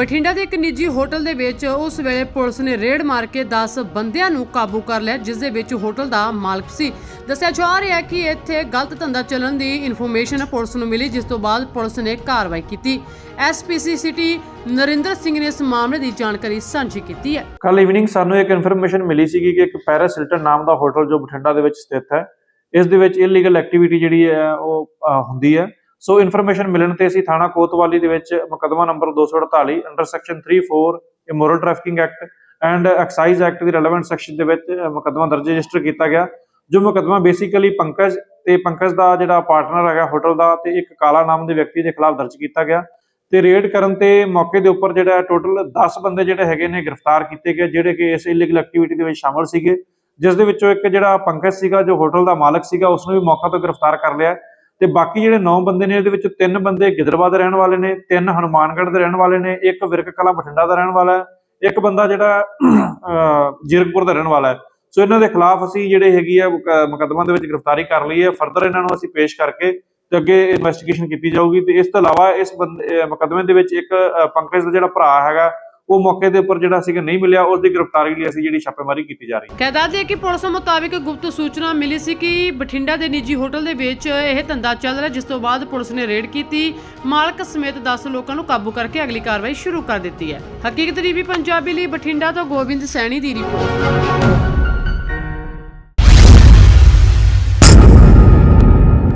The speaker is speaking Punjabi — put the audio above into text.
ਬਠਿੰਡਾ ਦੇ ਇੱਕ ਨਿੱਜੀ ਹੋਟਲ ਦੇ ਵਿੱਚ ਉਸ ਵੇਲੇ ਪੁਲਿਸ ਨੇ ਰੇਡ ਮਾਰ ਕੇ 10 ਬੰਦਿਆਂ ਨੂੰ ਕਾਬੂ ਕਰ ਲਿਆ, ਜਿਸ ਦੇ ਵਿੱਚ ਹੋਟਲ ਦਾ ਮਾਲਕ ਸੀ। ਦੱਸਿਆ ਜਾ ਰਿਹਾ ਕਿ ਇੱਥੇ ਗਲਤ ਧੰਦਾ ਚੱਲਣ ਦੀ ਇਨਫੋਰਮੇਸ਼ਨ ਪੁਲਿਸ ਨੂੰ ਮਿਲੀ, ਜਿਸ ਤੋਂ ਬਾਅਦ ਪੁਲਿਸ ਨੇ ਕਾਰਵਾਈ ਕੀਤੀ। ਐਸਪੀਸੀ ਸਿਟੀ ਨਰਿੰਦਰ ਸਿੰਘ ਨੇ ਇਸ ਮਾਮਲੇ ਦੀ ਜਾਣਕਾਰੀ ਸਾਂਝੀ ਕੀਤੀ ਹੈ। ਕੱਲ ਇਵਨਿੰਗ ਸਾਨੂੰ ਇੱਕ ਇਨਫੋਰਮੇਸ਼ਨ ਮਿਲੀ ਸੀਗੀ ਕਿ ਇੱਕ ਪੈਰਿਸ ਹਿਲਟਨ ਨਾਮ ਦਾ ਹੋਟਲ ਜੋ ਬਠਿੰਡਾ ਦੇ ਵਿੱਚ ਸਥਿਤ ਹੈ, ਇਸ ਦੇ ਵਿੱਚ ਇਲੀਗਲ ਐਕਟੀਵਿਟੀ ਜਿਹੜੀ ਹੈ, ਉਹ ਹੁੰਦੀ ਹੈ। ਸੋ ਇਨਫੋਰਮੇਸ਼ਨ ਮਿਲਣ ਤੇ ਅਸੀਂ ਥਾਣਾ ਕੋਤਵਾਲੀ ਦੇ ਵਿੱਚ ਮੁਕੱਦਮਾ number 248 under section 34 immoral trafficking act and excise act the relevant section ਦੇ ਵਿੱਚ ਅਹ, ਮੁਕੱਦਮਾ ਦਰਜ ਰਜਿਸਟਰ ਕੀਤਾ ਗਿਆ। ਜੋ ਮੁਕੱਦਮਾ ਬੇਸਿਕਲੀ ਪੰਕਜ ਤੇ ਪੰਕਜ ਦਾ ਜਿਹੜਾ ਪਾਰਟਨਰ ਹੈਗਾ ਹੋਟਲ ਦਾ ਤੇ ਇੱਕ ਕਾਲਾ ਨਾਮ ਦੇ ਵਿਅਕਤੀ ਦੇ ਖਿਲਾਫ ਦਰਜ ਕੀਤਾ ਗਿਆ ਤੇ ਰੇਡ ਕਰਨ ਤੇ ਮੌਕੇ ਦੇ ਉੱਪਰ ਜਿਹੜਾ ਟੋਟਲ 10 ਬੰਦੇ ਜਿਹੜੇ ਹੈਗੇ ਨੇ ਗ੍ਰਿਫਤਾਰ ਕੀਤੇ ਗਏ ਜਿਹੜੇ ਕਿ ਇਸ ਇਲੀਗਲ ਐਕਟੀਵਿਟੀ ਦੇ ਵਿੱਚ ਸ਼ਾਮਲ ਸੀਗੇ। ਜਿਸ ਦੇ ਵਿੱਚੋਂ ਇੱਕ ਜਿਹੜਾ ਪੰਕਜ ਸੀਗਾ ਜੋ ਹੋਟਲ ਦਾ ਮਾਲਕ ਸੀਗਾ ਉਸ ਨੂੰ ਵੀ ਮੌਕਾ ਤੋਂ ਗ੍ਰਿਫਤਾਰ ਕਰ ਲਿਆ। ਤੇ ਬਾਕੀ ਜਿਹੜੇ 9 ਬੰਦੇ ਨੇ, ਇਹਦੇ ਵਿੱਚ ਤਿੰਨ ਬੰਦੇ ਗਿੱਦੜਵਾ ਦੇ ਰਹਿਣ ਵਾਲੇ ਨੇ, ਤਿੰਨ ਹਨੂਮਾਨਗੜ੍ਹ ਦੇ ਰਹਿਣ ਵਾਲੇ ਨੇ, ਇੱਕ ਵਿਰਕ ਕਲਾ ਬਠਿੰਡਾ ਦਾ ਰਹਿਣ ਵਾਲਾ ਹੈ, ਇੱਕ ਬੰਦਾ ਜਿਹੜਾ ਜੀਰਕਪੁਰ ਦਾ ਰਹਿਣ ਵਾਲਾ ਹੈ। ਸੋ ਇਹਨਾਂ ਦੇ ਖਿਲਾਫ ਅਸੀਂ ਜਿਹੜੇ ਹੈਗੀ ਆ ਮੁਕ- ਮੁਕੱਦਮਾ ਦੇ ਵਿੱਚ ਗ੍ਰਿਫਤਾਰੀ ਕਰ ਲਈ ਹੈ। ਫਰਦਰ ਇਹਨਾਂ ਨੂੰ ਅਸੀਂ ਪੇਸ਼ ਕਰਕੇ ਤੇ ਅੱਗੇ ਇਨਵੈਸਟੀਗੇਸ਼ਨ ਕੀਤੀ ਜਾਊਗੀ ਤੇ ਇਸ ਤੋਂ ਇਲਾਵਾ ਇਸ ਬੰਦੇ- ਮੁਕੱਦਮੇ ਦੇ ਵਿੱਚ ਇੱਕ ਪੰਕਜ ਦਾ ਜਿਹੜਾ ਭਰਾ ਹੈਗਾ ਉਹ ਮੌਕੇ ਦੇ ਉੱਪਰ ਜਿਹੜਾ ਸੀਗਾ ਨਹੀਂ ਮਿਲਿਆ, ਉਸ ਦੀ ਗ੍ਰਿਫਤਾਰੀ ਲਈ ਅਸੀਂ ਜਿਹੜੀ ਛਾਪੇਮਾਰੀ ਕੀਤੀ ਜਾ ਰਹੀ ਹੈ। ਕਹਿ ਦੱਸਦੇ ਕਿ ਪੁਲਿਸ ਮੁਤਾਬਿਕ ਗੁਪਤ ਸੂਚਨਾ ਮਿਲੀ ਸੀ ਕਿ ਬਠਿੰਡਾ ਦੇ ਨਿੱਜੀ ਹੋਟਲ ਦੇ ਵਿੱਚ ਇਹ ਧੰਦਾ ਚੱਲ ਰਿਹਾ, ਜਿਸ ਤੋਂ ਬਾਅਦ ਪੁਲਿਸ ਨੇ ਰੇਡ ਕੀਤੀ। ਮਾਲਕ ਸਮੇਤ 10 ਲੋਕਾਂ ਨੂੰ ਕਾਬੂ ਕਰਕੇ ਅਗਲੀ ਕਾਰਵਾਈ ਸ਼ੁਰੂ ਕਰ ਦਿੱਤੀ ਹੈ। ਹਕੀਕਤ ਟੀਵੀ, ਪੰਜਾਬੀ ਲਈ ਬਠਿੰਡਾ ਤੋਂ ਗੋਬਿੰਦ ਸੈਣੀ ਦੀ ਰਿਪੋਰਟ।